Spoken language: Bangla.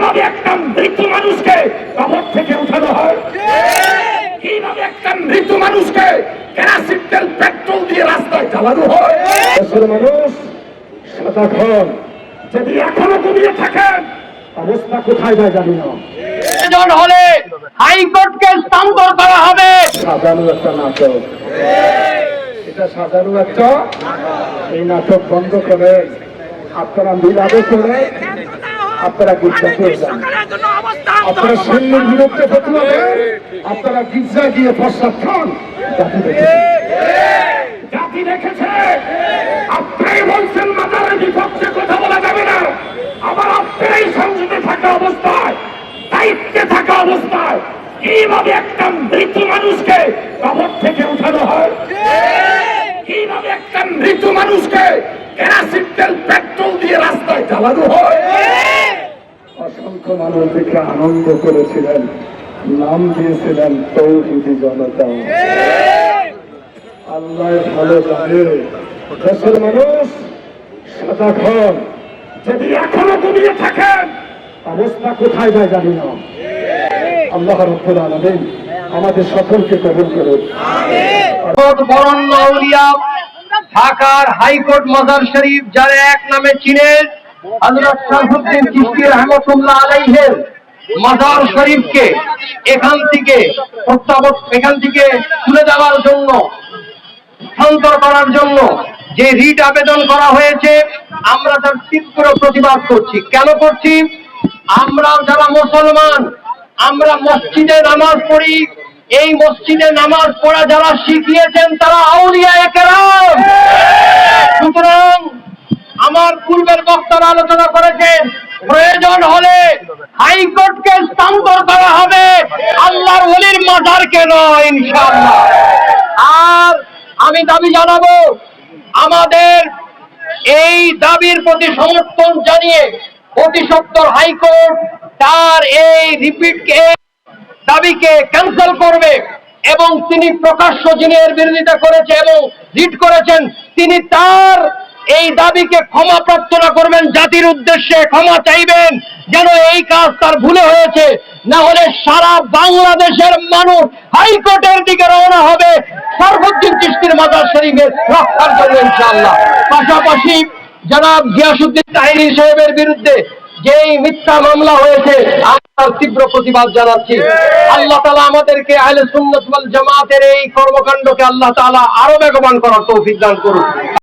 কীভাবে একটা মৃত মানুষকে কবর থেকে উঠানো হয়? কীভাবে একটা মৃত মানুষকে কেরাসিন তেল পেট্রোল দিয়ে রাস্তায় চালানো হয়? দেশের মানুষ যদি এখনও ঘুমিয়ে থাকেন অবস্থা কোথায় যায় জানি না। প্রয়োজন হলে হাইকোর্টকে স্থানান্তর করা হবে। সাজানো একটা নাটক। এটা সাজানো একটা এই নাটক বন্ধ করে আপনারা মিলাদে করে আপনারা গির্জা করে যান আপনারা সৈন্যের বিরুদ্ধে দেন আপনারা গির্জা গিয়ে প্রস্তাব খান? জাতি দেখেছে। জাতি দেখেছে। আপনারাই বলছেন মাজারের বিপক্ষে কথা বলা যাবে না। আবার আপনারাই সংসদে থাকা অবস্থায় দায়িত্বে থাকা অবস্থায় কীভাবে একটা মৃত মানুষকে কবর থেকে উঠানো হয়? কীভাবে একটা মৃত মানুষকে কেরাসিন তেল পেট্রোল দিয়ে রাস্তায় চালানো হয়? অসংখ্য মানুষ আনন্দ করেছিলেন, নাম দিয়েছিলেন তৌহিদি জনতা আল্লাহ ভালো জানে, দেশের মানুষ সাদাক্ষণ যদি এখনও ঘুমিয়ে থাকেন, অবস্থা কোথায় যায় জানি না। আল্লাহ রব্বুল আলামিন আমাদের সকলকে কবুল আউলিয়া ঢাকার হাইকোর্ট মজার শরীফ, যারা এক নামে চিনেন হযরত শামসুদ্দিন চিশতি রহমাতুল্লাহ আলাইহির মাজার শরীফকে এখান থেকে এখান থেকে তুলে দেওয়ার জন্য করার জন্য যে রিট আবেদন করা হয়েছে, আমরা তার তীব্র প্রতিবাদ করছি। কেন করছি? আমরা যারা মুসলমান, আমরা মসজিদে নামাজ পড়ি। এই মসজিদে নামাজ পড়া যারা শিখিয়েছেন, তারা আউলিয়া একরাম পূর্বের বক্তারা আলোচনা করেছেন, প্রয়োজন হলে হাইকোর্টকে স্থানান্তর করা হবে। আল্লাহর ওলির মাজারকে নয়, ইনশাআল্লাহ। আর আমি দাবি জানাব, আমাদের এই দাবির প্রতি সমর্থন জানিয়ে অতি সত্তর হাইকোর্ট তার এই রিপিটকে, দাবিকে ক্যান্সেল করবে এবং তিনি প্রকাশ্য যিনি বিরোধিতা করেছে এবং রিট করেছেন। তিনি তার এই দাবিকে ক্ষমা প্রার্থনা করবেন, জাতির উদ্দেশ্যে ক্ষমা চাইবেন, যেন এই কাজ তার ভুলে হয়েছে। না হলে সারা বাংলাদেশের মানুষ হাইকোর্টের দিকে রওনা হবে সর্বোচ্চিন চিস্তির মাজার শরীফের রক্ষার জন্য ইনশাআল্লাহ। পাশাপাশি জনাব গিয়াসুদ্দিন তাহিনী সাহেবের বিরুদ্ধে যেই মিথ্যা মামলা হয়েছে আমরা তীব্র প্রতিবাদ জানাচ্ছি। আল্লাহ তালা আমাদেরকে আহলে সুন্নত জামাতের এই কর্মকাণ্ডকে আল্লাহ তাআলা আরও বেগবান করার তৌফিক দান করুন